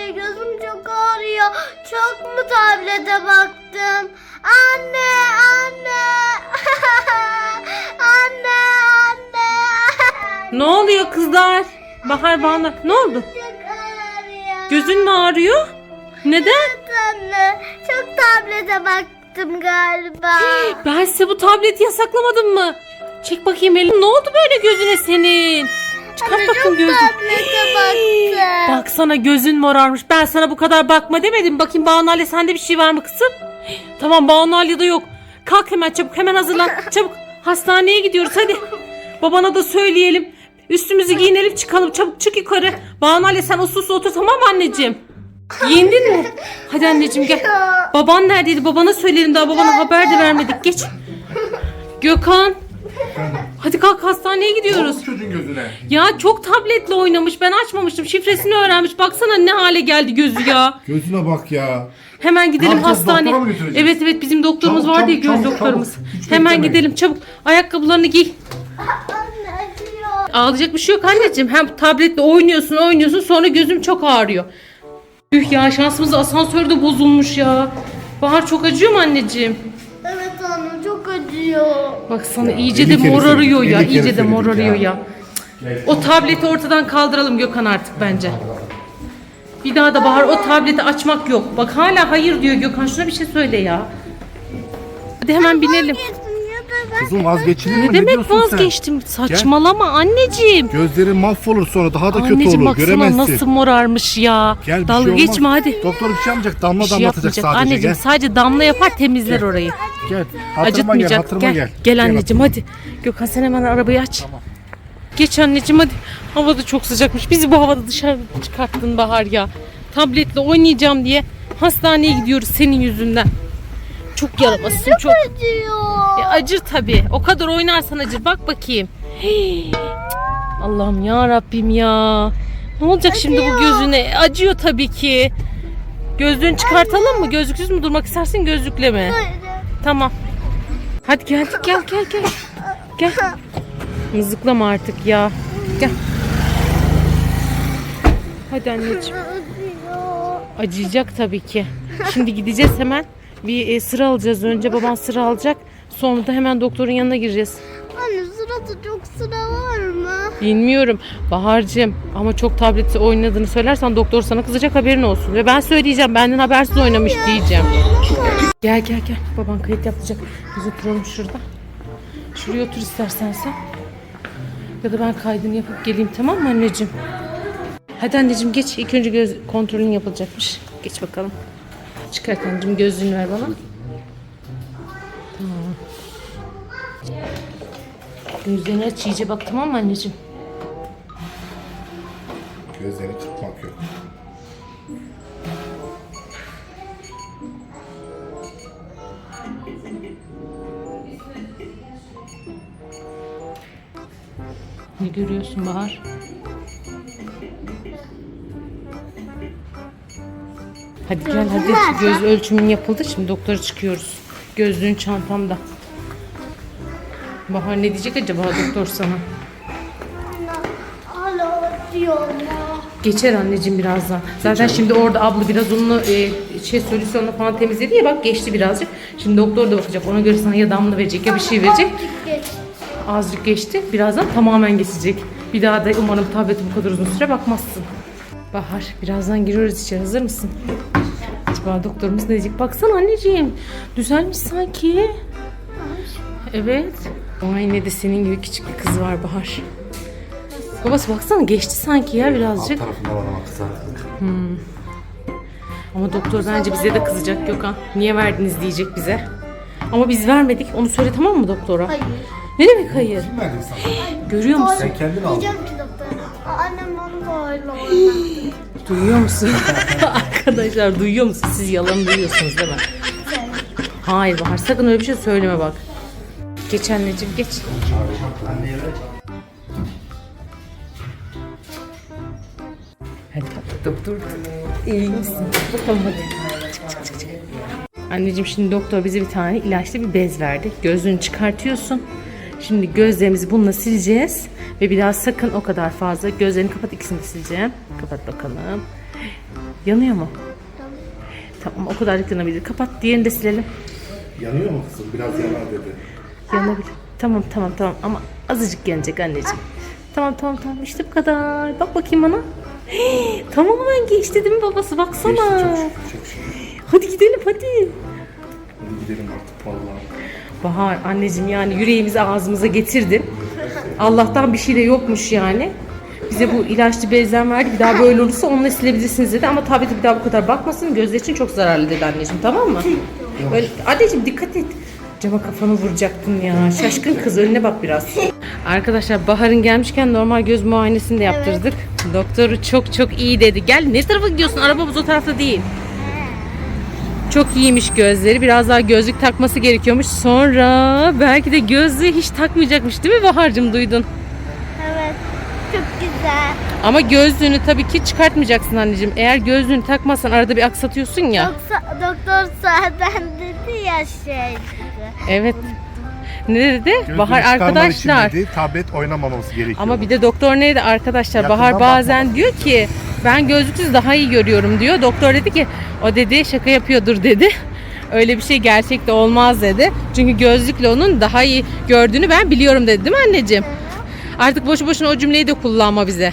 Ay gözüm çok ağrıyor. Çok mu tablete baktım? Anne, anne. anne, anne. Ne oluyor kızlar? Bahar Banu ne oldu? Çok ağrıyor. Gözün mü ağrıyor? Neden? Anne, çok tablete baktım galiba. Ben size bu tableti yasaklamadım mı? Çek bakayım elim. Ne oldu böyle gözüne senin? Çok gözünü. tablete baktım. Baksana gözün morarmış. Ben sana bu kadar bakma demedim. Bakayım Banu Ali sende bir şey var mı kızım? Tamam Banu Ali'de yok. Kalk hemen çabuk hemen hazırlan. Çabuk hastaneye gidiyoruz hadi. Babana da söyleyelim. Üstümüzü giyinelim çıkalım. Çabuk çık yukarı. Banu Ali sen uslu otur tamam mı anneciğim? Giyindin mi? Hadi anneciğim gel. Baban neredeydi? Babana söyleyelim daha babana haber de vermedik. Geç. Gökhan. Kalk hastaneye gidiyoruz. Bak çocuğun gözüne. Ya çok tabletle oynamış. Ben açmamıştım. Şifresini öğrenmiş. Baksana ne hale geldi gözü ya. Gözüne bak ya. Hemen gidelim yapacağız, hastaneye. doktora mı götüreceğiz? Evet evet bizim doktorumuz Çabuk, vardı ya çabuk, göz çabuk, doktorumuz. çabuk. Hiç Hemen beklemeyin. gidelim çabuk. Ayakkabılarını giy. Anne acıyor. Ağlayacak bir şey yok anneciğim. Hem tabletle oynuyorsun oynuyorsun sonra gözüm çok ağrıyor. Üh ya şansımız asansörde bozulmuş ya. Bahar çok acıyor mu anneciğim? Anne çok acıyor. Baksana Ya, iyice elli de kere morarıyor söyledik, ya. elli kere iyice de söyledik morarıyor ya. ya. O tableti ortadan kaldıralım Gökhan artık bence. Bir daha da Bahar o tableti açmak yok. Bak hala hayır diyor Gökhan. Şuna bir şey söyle ya. Hadi hemen binelim. Geçtim Kızım vazgeçilir mi? Ne demek diyorsun sen? vazgeçtim? Saçmalama anneciğim. Gözlerin mahvolur sonra daha da kötü Anneciğim olur. baksana Göremezsin. nasıl morarmış ya. Gel bir Dalga şey olmaz. geçme hadi. Doktor bir şey yapmayacak. Damla Bir şey damlatacak yapmayacak. sadece. Anneciğim Gel. sadece damla yapar temizler orayı. Gel. Hatırıma Acıtmayacak. gel. Hatırıma gel. gel. Gel, anneciğim hadi. Gökhan sen hemen arabayı aç. Geç anneciğim hadi. Hava da çok sıcakmış. Bizi bu havada dışarı çıkarttın Bahar ya. Tabletle oynayacağım diye hastaneye gidiyoruz senin yüzünden. Çok yaramazsın çok. acıyor. E, acır tabii. O kadar oynarsan acır. Bak bakayım. Hey. Allah'ım ya Rabbim ya. Ne olacak şimdi bu gözüne? Acıyor tabii ki. Gözlüğünü çıkartalım mı? Gözlüksüz mü durmak istersin gözlükle mi? Tamam. Hadi gel gel gel gel. Gel. Mızıklama artık ya. Gel. Hadi anneciğim. Acıyacak tabii ki. Şimdi gideceğiz hemen. Bir e, sıra alacağız önce. Baban sıra alacak. Sonra da hemen doktorun yanına gireceğiz. Anne sırada çok sıra var mı? Bilmiyorum Bahar'cığım ama çok tableti oynadığını söylersen doktor sana kızacak haberin olsun. Ve ben söyleyeceğim benden habersiz oynamış diyeceğim. Gel gel gel baban kayıt yapacak. Biz oturalım şurada. Şuraya otur istersen sen. Ya da ben kaydını yapıp geleyim tamam mı anneciğim? Hadi anneciğim geç. İlk önce göz kontrolün yapılacakmış. Geç bakalım. Çıkart anneciğim gözlüğünü ver bana. Tamam. Gözlerini aç iyice bak tamam mı anneciğim? Gözlerini kırpmak yok. Ne görüyorsun Bahar? Hadi gel hadi. Göz ölçümün yapıldı. Şimdi doktora çıkıyoruz. Gözlüğün çantamda. Bahar ne diyecek acaba doktor sana? Acıyor ama. Geçer anneciğim birazdan. Zaten şimdi orada abla biraz onu e, şey solüsyonla falan temizledi ya bak geçti birazcık. Şimdi doktor da bakacak. Ona göre sana ya damla verecek ya bir şey verecek. Azıcık geç. Azıcık geçti. Birazdan tamamen geçecek. Bir daha da umarım tableti bu kadar uzun süre bakmazsın. Bahar birazdan giriyoruz içeri. Hazır mısın? Acaba doktorumuz ne diyecek? Baksana anneciğim. Düzelmiş sanki. Evet. Aynı de senin gibi küçük bir kız var Bahar. Babası baksana geçti sanki ya birazcık. Tarafından bana kızarttık. Ama doktor bence bize de kızacak Gökhan. Niye verdiniz diyecek bize. Ama biz vermedik. Onu söyle tamam mı doktora? Hayır. Ne demek hayır? Kim verdi sana? Görüyor musun? Sen kendin aldın. Diyeceğim ki doktora. Annem bana böyle oynattı. Duyuyor musun? Arkadaşlar duyuyor musun? Siz yalan duyuyorsunuz değil mi? Hayır Bahar sakın öyle bir şey söyleme bak. Geç anneciğim geç. Hadi bak doktor. İyi misin? Bakalım hadi. Çık çık çık. Anneciğim şimdi doktor bize bir tane ilaçlı bir bez verdi. Gözlüğünü çıkartıyorsun. Şimdi gözlerimizi bununla sileceğiz. Ve bir daha sakın o kadar fazla gözlerini kapat ikisini de sileceğim. Kapat bakalım. Yanıyor mu? Tamam o kadar yanabilir. Kapat diğerini de silelim. Yanıyor mu kızım? Biraz yanar dedi. Yanabilir. Tamam tamam tamam ama azıcık yanacak anneciğim. Tamam tamam tamam işte bu kadar. Bak bakayım bana. Hii, Tamamen geçti değil mi babası? Baksana. Geçti çok şükür çok şükür. Hadi gidelim hadi. Hadi gidelim artık vallahi. Bahar anneciğim yani yüreğimizi ağzımıza getirdin. Allah'tan bir şey de yokmuş yani. Bize bu ilaçlı bezden verdi. Bir daha böyle olursa onunla silebilirsiniz dedi. Ama tablete bir daha bu kadar bakmasın. Gözler için çok zararlı dedi anneciğim tamam mı? Öyle, anneciğim dikkat et. Cama kafanı vuracaktın ya. Şaşkın kız önüne bak biraz. Arkadaşlar Bahar'ın gelmişken normal göz muayenesini de yaptırdık. Doktoru çok çok iyi dedi. Gel ne tarafa gidiyorsun? Arabamız o tarafta değil. Çok iyiymiş gözleri. Biraz daha gözlük takması gerekiyormuş. Sonra belki de gözlüğü hiç takmayacakmış değil mi Bahar'cığım duydun? Ama gözlüğünü tabii ki çıkartmayacaksın anneciğim. Eğer gözlüğünü takmazsan arada bir aksatıyorsun ya. Doktor, doktor zaten dedi ya şey. Evet. Ne dedi? Gözlüğünü Bahar çıkarman için arkadaşlar. dedi, tablet oynamaması gerekiyor. Ama bir de doktor neydi arkadaşlar? Yakından Bahar bazen diyor ki ben gözlüksüz daha iyi görüyorum diyor. Doktor dedi ki o dedi şaka yapıyordur dedi. Öyle bir şey gerçekte olmaz dedi. Çünkü gözlükle onun daha iyi gördüğünü ben biliyorum dedi değil mi anneciğim? Artık boşu boşuna o cümleyi de kullanma bize.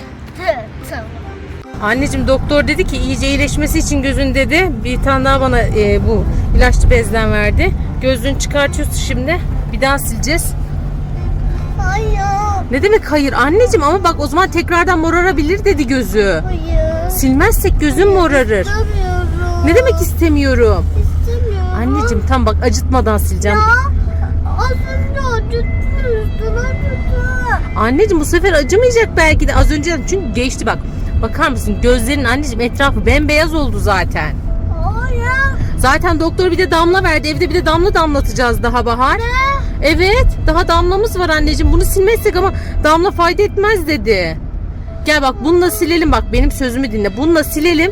Anneciğim doktor dedi ki iyice iyileşmesi için gözün dedi. Bir tane daha bana e, bu ilaçlı bezden verdi. Gözlüğünü çıkartıyorsun şimdi. Bir daha sileceğiz. Hayır. Ne demek hayır anneciğim ama bak o zaman tekrardan morarabilir dedi gözü. Hayır. Silmezsek gözün morarır. İstemiyorum. Ne demek istemiyorum? İstemiyorum. Anneciğim tam bak acıtmadan sileceğim. Az önce acıttın üstüne acıttı. Anneciğim bu sefer acımayacak belki de az önce çünkü geçti bak. Bakar mısın gözlerin anneciğim etrafı bembeyaz oldu zaten. Hayır. Zaten doktor bir de damla verdi. Evde bir de damla damlatacağız daha Bahar. Evet daha damlamız var anneciğim. Bunu silmezsek ama damla fayda etmez dedi. Gel bak bununla silelim bak benim sözümü dinle. Bununla silelim.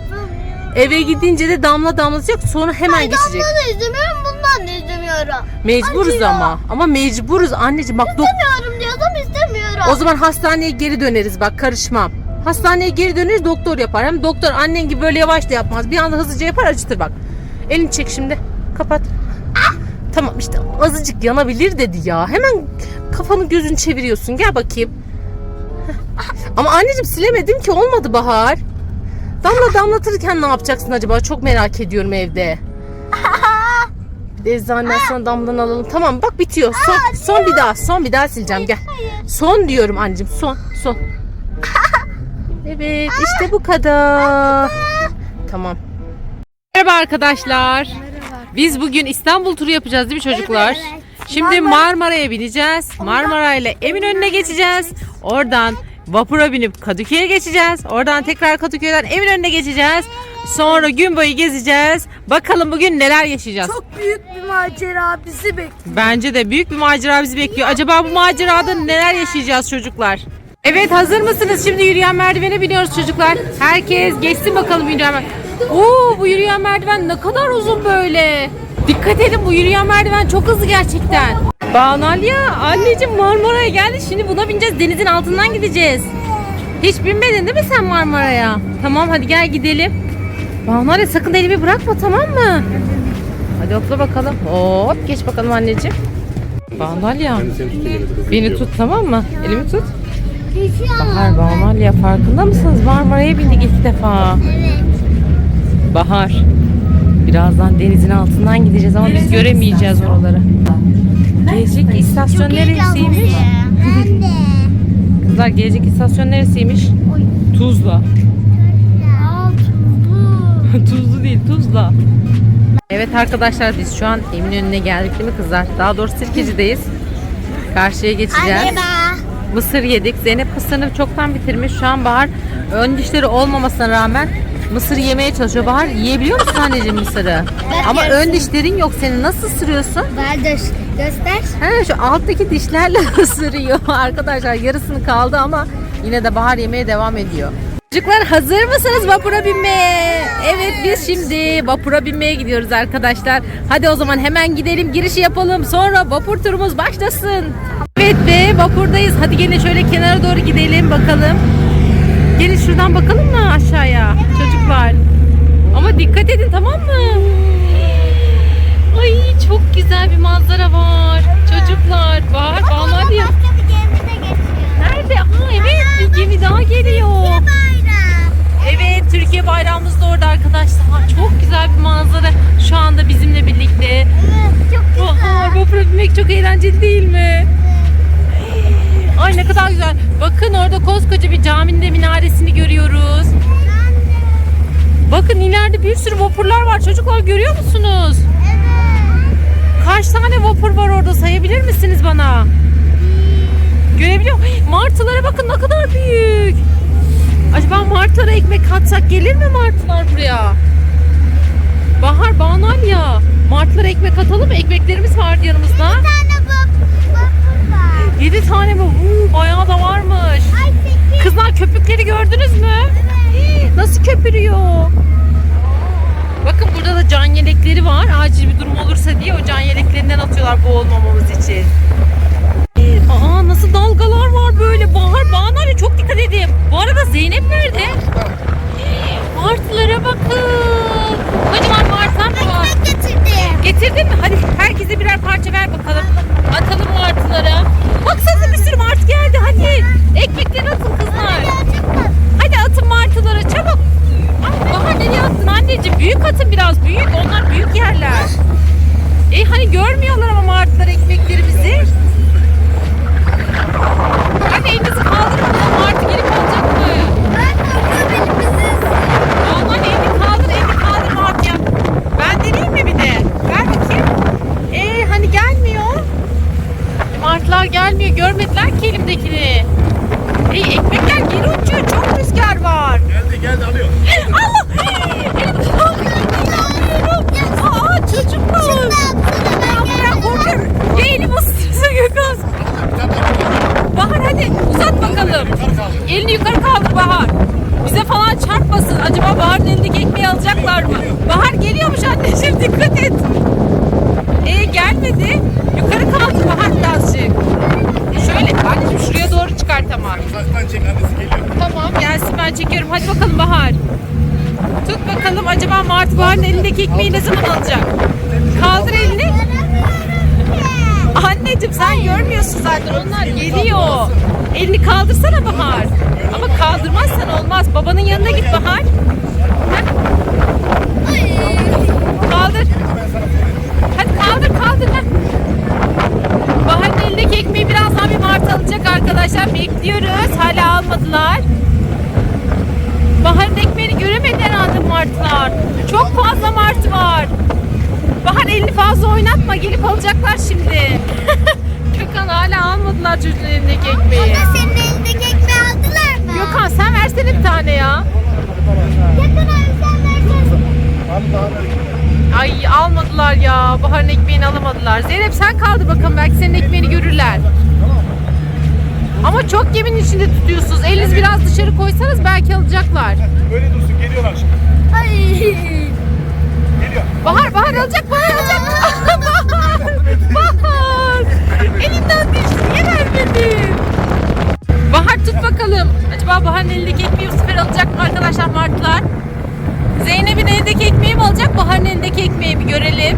Eve gidince de damla damlatacak sonra hemen geçecek. Bundan da istemiyorum, bundan da istemiyorum. Mecburuz Acıyor. ama. Ama mecburuz anneciğim. Bak dok İstemiyorum diyorsam istemiyorum. o zaman hastaneye geri döneriz bak karışmam. Hastaneye geri döneriz doktor yapar. Hem doktor annen gibi böyle yavaş da yapmaz. Bir anda hızlıca yapar acıtır bak. Elini çek şimdi. Kapat. Tamam işte azıcık yanabilir dedi ya. Hemen kafanı gözünü çeviriyorsun. Gel bakayım. Ama anneciğim silemedim ki olmadı Bahar. Damla damlatırken ne yapacaksın acaba? Çok merak ediyorum evde. Eczaneden sonra damlanı alalım. Tamam bak bitiyor. Son, son bir daha. Son bir daha sileceğim. Gel. Son diyorum anneciğim. Son. Son. Evet işte bu kadar. Tamam. Merhaba arkadaşlar. Biz bugün İstanbul turu yapacağız değil mi çocuklar? Evet. Şimdi Marmara'ya bineceğiz. Marmara ile Eminönü'ne geçeceğiz. Oradan vapura binip Kadıköy'e geçeceğiz. Oradan tekrar Kadıköy'den Eminönü'ne geçeceğiz. Sonra gün boyu gezeceğiz. Bakalım bugün neler yaşayacağız. Çok büyük bir macera bizi bekliyor. Bence de büyük bir macera bizi bekliyor. Acaba bu macerada neler yaşayacağız çocuklar? Evet hazır mısınız? Şimdi yürüyen merdivene biniyoruz çocuklar. Herkes geçsin bakalım yürüyen merdiven. Oo bu yürüyen merdiven ne kadar uzun böyle. Dikkat edin bu yürüyen merdiven çok hızlı gerçekten. Banal ya anneciğim Marmara'ya geldi. Şimdi buna bineceğiz. Denizin altından gideceğiz. Hiç binmedin değil mi sen Marmara'ya? Tamam hadi gel gidelim. Banal sakın elimi bırakma tamam mı? Hadi atla bakalım. Hop geç bakalım anneciğim. Tutayım. kızım. beni tut tamam mı? Elimi tut. Bahar Banalya farkında mısınız? Marmara'ya bindik ilk defa. Evet. Bahar. Birazdan denizin altından gideceğiz ama biz göremeyeceğiz oraları. Gelecek istasyon neresiymiş? Kızlar gelecek istasyon neresiymiş? Tuzla. Tuzlu değil Tuzla. Evet arkadaşlar biz şu an Eminönü'ne geldik değil mi kızlar? Daha doğrusu Sirkeci'deyiz. Karşıya geçeceğiz. Anne. Mısır yedik. Zeynep mısırını çoktan bitirmiş. Şu an Bahar ön dişleri olmamasına rağmen mısır yemeye çalışıyor. Bahar yiyebiliyor musun anneciğim mısırı? Ama ön dişlerin yok senin. Nasıl ısırıyorsun? Ben de göster. He, şu alttaki dişlerle ısırıyor. Arkadaşlar yarısını kaldı ama yine de Bahar yemeye devam ediyor. Çocuklar hazır mısınız vapura binmeye? Evet biz şimdi vapura binmeye gidiyoruz arkadaşlar. Hadi o zaman hemen gidelim girişi yapalım. Sonra vapur turumuz başlasın. Evet ve vapurdayız. Hadi gelin şöyle kenara doğru gidelim bakalım. Gelin şuradan bakalım mı aşağıya? Çocuklar çocuklar. Ama dikkat edin tamam mı? Ay çok güzel bir manzara var. Çocuklar var. Gemide geçiyor. Nerede? Aa evet bir gemi daha geliyor. Evet Türkiye bayrağımız da orada arkadaşlar. Çok güzel bir manzara şu anda bizimle birlikte. Evet çok güzel. Bahar vapura binmek çok eğlenceli değil mi? Ay ne kadar güzel. Bakın orada koskoca bir caminin de minaresini görüyoruz. Bakın ileride bir sürü vapurlar var. Çocuklar görüyor musunuz? Kaç tane vapur var orada sayabilir misiniz bana? Görebiliyor Ay, Martılara bakın ne kadar büyük. Acaba martılara ekmek katsak gelir mi martılar buraya? Bahar, Banal ya. Martılara ekmek atalım mı? Ekmeklerimiz var yanımızda. Bir tane bak, vapur var. 7 tane mi? Huu, bayağı da varmış. Ay sekiz. Kızlar köpükleri gördünüz mü? Hii, Nasıl köpürüyor? Bakın burada da can yelekleri var. Acil bir durum olursa diye o can yeleklerinden atıyorlar boğulmamamız için. Aa nasıl dalgalar var böyle. Bahar, Bahar çok dikkat edin. Bu arada Zeynep nerede? Martılara bakın. Kocaman martlar var? Getirdim. Getirdin mi? Hadi herkese birer parça ver bakalım. Atalım martılara. Baksanıza bir sürü martı geldi. Hadi ekmekleri atın kızlar. Hadi atın martılara çabuk. Bahar nereye attın anneciğim? Büyük atın biraz büyük. Onlar büyük yerler. E hani görmüyorlar ama martılar ekmeklerimizi. Hadi elinizi kaldırın. bakalım, Martı gelip alacak mı? Ben korkuyorum elimizin. Aman elini kaldır, elini kaldır Martı ya. Ben deneyeyim mi bir de? Ver bakayım. Ee hani gelmiyor. Martılar gelmiyor. Görmediler ki elimdekini. Ey ekmekler geri uçuyor. Çok rüzgar var. Geldi geldi alıyor. Allah! Elim kaldı. Aa çocuklar. Ya ben korkuyorum. Ya elim ısıtırsa Gökhan. Bahar hadi uzat bakalım. Elini yukarı kaldır Bahar. Bize falan çarpmasın. Acaba Bahar'ın elindeki ekmeği alacaklar mı? Bahar geliyormuş anneciğim dikkat et. Ee gelmedi. Yukarı kaldır Bahar birazcık. Şöyle anneciğim şuraya doğru çıkart ama. Uzaktan çek annesi geliyor. Tamam gelsin ben çekiyorum. Hadi bakalım Bahar. Tut bakalım acaba Martı Bahar'ın elindeki ekmeği ne zaman alacak? Kaldır elini. Anneciğim sen görmüyorsun zaten onlar geliyor. Elini kaldırsana Bahar. Ama kaldırmazsan olmaz. Babanın yanına git Bahar. Kaldır. Hadi kaldır kaldır. Heh. Bahar'ın elindeki ekmeği birazdan bir martı alacak arkadaşlar. Bekliyoruz. Hala almadılar. Bahar'ın ekmeğini göremedi herhalde martılar. Çok fazla martı var. Bahar elini fazla oynatma. Gelip alacaklar şimdi. Gökhan almadılar çocuğun elindeki ekmeği. Baba senin elindeki ekmeği aldılar mı? Gökhan sen versene bir tane ya. Yakın abi sen versene. Abi daha Ay almadılar ya. Bahar'ın ekmeğini alamadılar. Zeynep sen kaldır bakalım belki senin ekmeğini görürler. Ama çok geminin içinde tutuyorsunuz. Eliniz biraz dışarı koysanız belki alacaklar. Böyle dursun geliyorlar şimdi. Ay. Geliyor. Bahar, Bahar alacak, Acaba Bahar'ın ekmeği bu sefer alacak mı arkadaşlar martılar? Zeynep'in elindeki ekmeği mi alacak, Bahar'ın elindeki ekmeği mi görelim.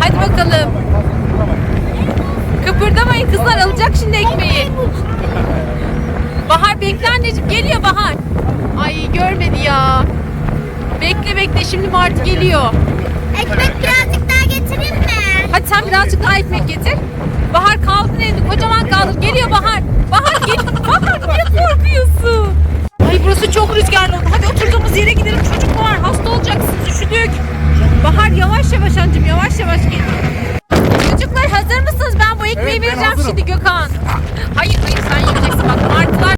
Hadi bakalım. Kıpırdamayın kızlar alacak şimdi ekmeği. Bahar bekle anneciğim geliyor Bahar. Ay görmedi ya. Bekle bekle şimdi Martı geliyor. Ekmek birazcık daha getireyim mi? Hadi sen birazcık daha ekmek getir. Bahar kaldın elinde. Kocaman kaldır. Geliyor Bahar. Bahar gel. Bahar niye korkuyorsun? Ay burası çok rüzgarlı oldu. Hadi oturduğumuz yere gidelim. Çocuk var. Hasta olacaksınız. Üşüdük. Bahar yavaş yavaş anneciğim. Yavaş yavaş geliyor. Çocuklar hazır mısınız? Ben bu ekmeği evet, vereceğim şimdi Gökhan. Hayır hayır sen yiyeceksin bak. Martılar